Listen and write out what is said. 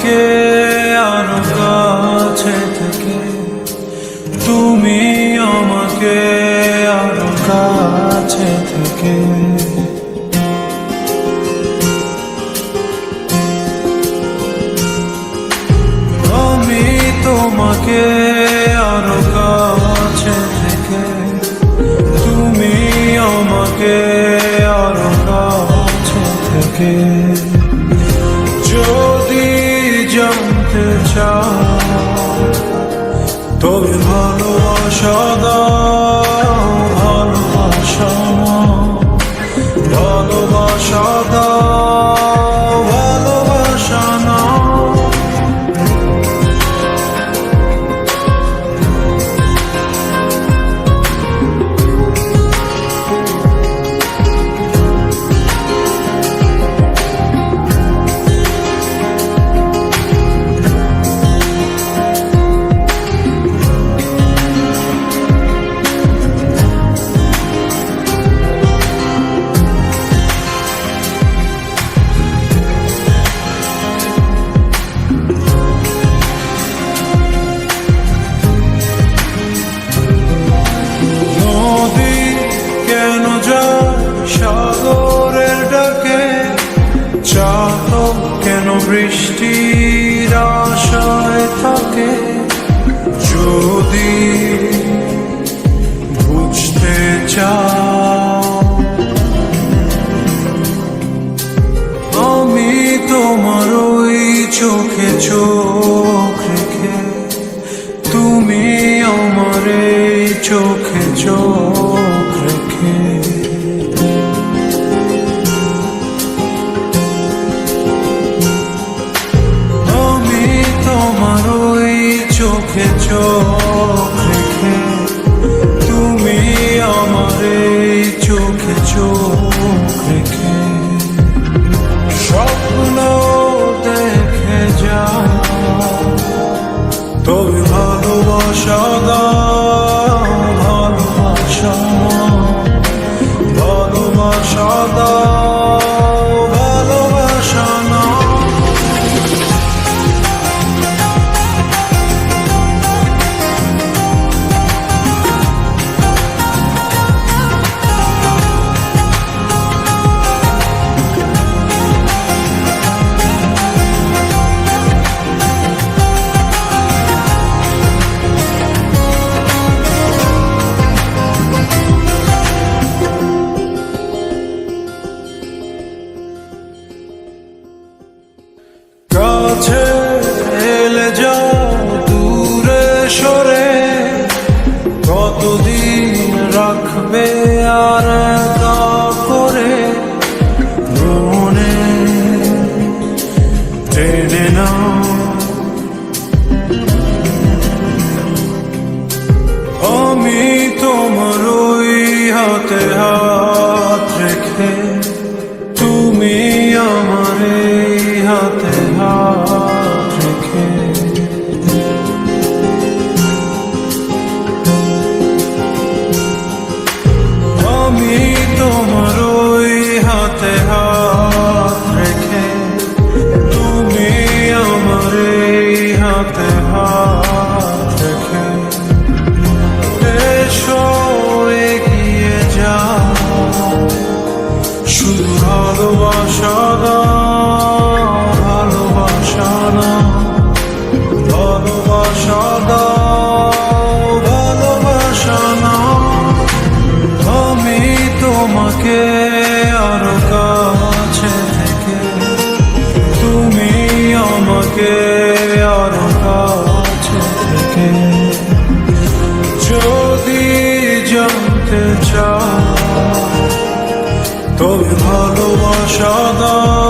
তোমাকে আরও কাছে থেকে, তুমি আমাকে আরও কাছে থেকে। আমি তোমাকে আরও কাছে থেকে, তুমি আমাকে চাতক কেন বৃষ্টির আশায় থাকে? যদি বুঝতে চাও, আমি তোমার ওই চোখে চোখ রেখে, তুমি আমার চোখে চোখ রেখে চোখে রেখে তুমি আমার হাতে হাত রেখে তুমি আমার হাতে হাত রেখে। আমি ভালোবাসা দাও।